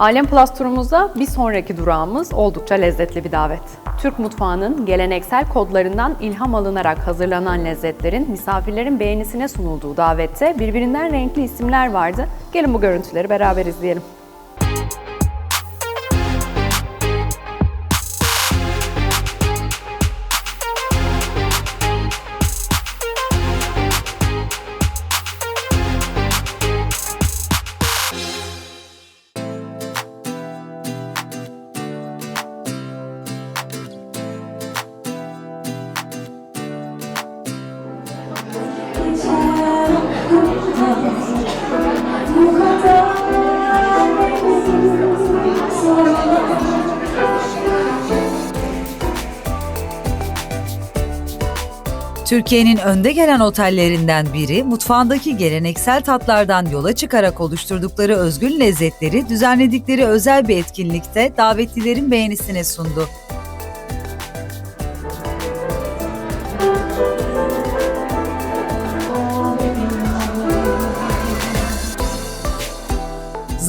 Alem Plus turumuzda bir sonraki durağımız oldukça lezzetli bir davet. Türk mutfağının geleneksel kodlarından ilham alınarak hazırlanan lezzetlerin misafirlerin beğenisine sunulduğu davette birbirinden renkli isimler vardı. Gelin bu görüntüleri beraber izleyelim. Türkiye'nin önde gelen otellerinden biri mutfağındaki geleneksel tatlardan yola çıkarak oluşturdukları özgün lezzetleri düzenledikleri özel bir etkinlikte davetlilerin beğenisine sundu.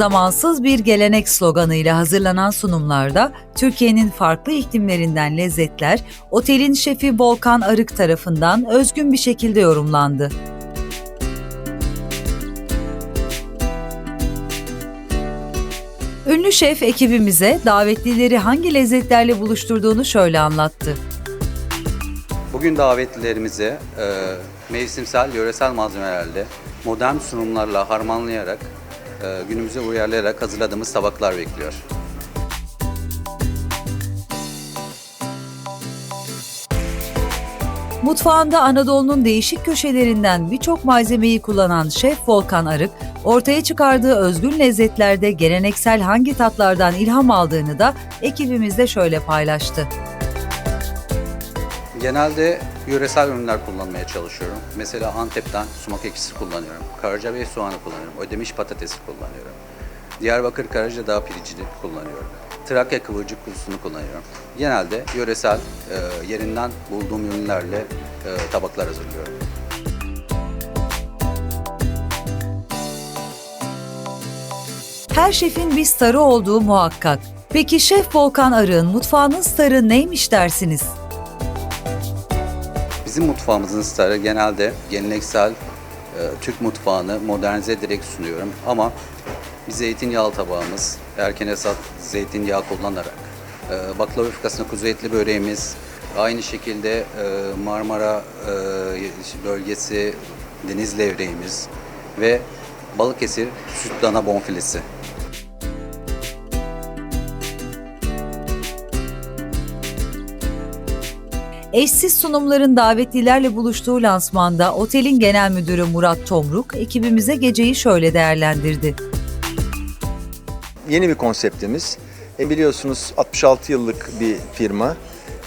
Zamansız bir gelenek sloganıyla hazırlanan sunumlarda Türkiye'nin farklı iklimlerinden lezzetler otelin şefi Volkan Arık tarafından özgün bir şekilde yorumlandı. Ünlü şef ekibimize davetlileri hangi lezzetlerle buluşturduğunu şöyle anlattı. Bugün davetlilerimize e, mevsimsel, yöresel malzemelerle, modern sunumlarla harmanlayarak, günümüze uyarlayarak hazırladığımız tabaklar bekliyor. Mutfağında Anadolu'nun değişik köşelerinden birçok malzemeyi kullanan Şef Volkan Arık, ortaya çıkardığı özgün lezzetlerde geleneksel hangi tatlardan ilham aldığını da ekibimizle şöyle paylaştı. Genelde yöresel ürünler kullanmaya çalışıyorum. Mesela Antep'ten sumak ekşisi kullanıyorum. Karacabey soğanı kullanıyorum. Ödemiş patatesi kullanıyorum. Diyarbakır Karacadağ pirincini kullanıyorum. Trakya kıvırcık kuzusunu kullanıyorum. Genelde yöresel e, yerinden bulduğum ürünlerle e, tabaklar hazırlıyorum. Her şefin bir starı olduğu muhakkak. Peki Şef Volkan Arık'ın mutfağının starı neymiş dersiniz? Bizim mutfağımızın starı genelde geleneksel e, Türk mutfağını modernize ederek sunuyorum ama bir zeytinyağlı tabağımız, erken esat zeytinyağı kullanarak, e, baklava yufkasına kuzu etli böreğimiz, aynı şekilde e, Marmara bölgesi deniz levreğimiz ve Balıkesir süt dana bonfilesi. Eşsiz sunumların davetlilerle buluştuğu lansmanda otelin genel müdürü Murat Tomruk ekibimize geceyi şöyle değerlendirdi. yeni bir konseptimiz. E biliyorsunuz 66 yıllık bir firma.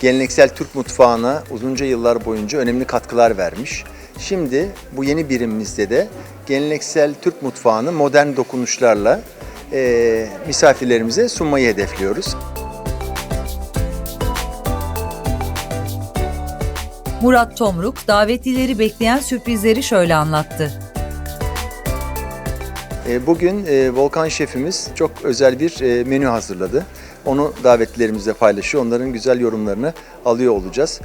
Geleneksel Türk mutfağına uzunca yıllar boyunca önemli katkılar vermiş. Şimdi bu yeni birimimizde de geleneksel Türk mutfağını modern dokunuşlarla e, misafirlerimize sunmayı hedefliyoruz. Murat Tomruk davetlileri bekleyen sürprizleri şöyle anlattı. E, Bugün e, Volkan şefimiz çok özel bir e, menü hazırladı. Onu davetlilerimizle paylaşıyor. Onların güzel yorumlarını alıyor olacağız.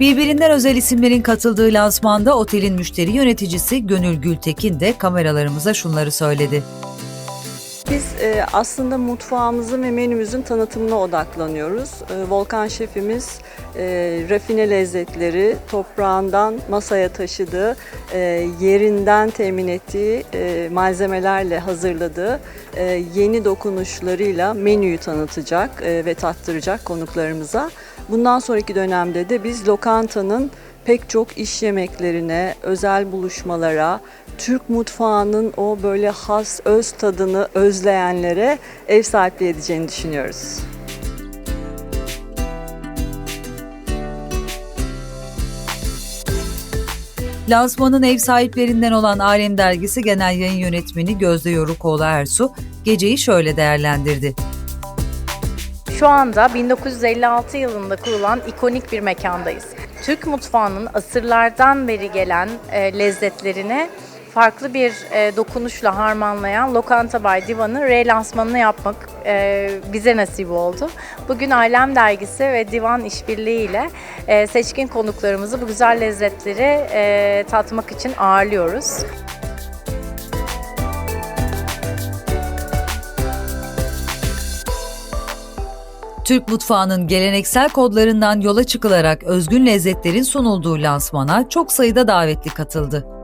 Birbirinden özel isimlerin katıldığı lansmanda otelin müşteri yöneticisi Gönül Gültekin de kameralarımıza şunları söyledi. Biz e, aslında mutfağımızın ve menümüzün tanıtımına odaklanıyoruz. E, Volkan şefimiz e, rafine lezzetleri toprağından masaya taşıdığı, e, yerinden temin ettiği e, malzemelerle hazırladığı e, yeni dokunuşlarıyla menüyü tanıtacak e, ve tattıracak konuklarımıza. Bundan sonraki dönemde de biz lokantanın pek çok iş yemeklerine, özel buluşmalara, Türk mutfağının o böyle has öz tadını özleyenlere ev sahipliği edeceğini düşünüyoruz. Lansmanın ev sahiplerinden olan Alem Dergisi Genel Yayın Yönetmeni Gözde Yorukoğlu Ersu geceyi şöyle değerlendirdi. Şu anda 1956 yılında kurulan ikonik bir mekandayız. Türk mutfağının asırlardan beri gelen e, lezzetlerini farklı bir e, dokunuşla harmanlayan Lokanta Bay Divan'ın relansmanını yapmak e, bize nasip oldu. Bugün Alem Dergisi ve Divan İşbirliği ile e, seçkin konuklarımızı bu güzel lezzetleri e, tatmak için ağırlıyoruz. Türk mutfağının geleneksel kodlarından yola çıkılarak özgün lezzetlerin sunulduğu lansmana çok sayıda davetli katıldı.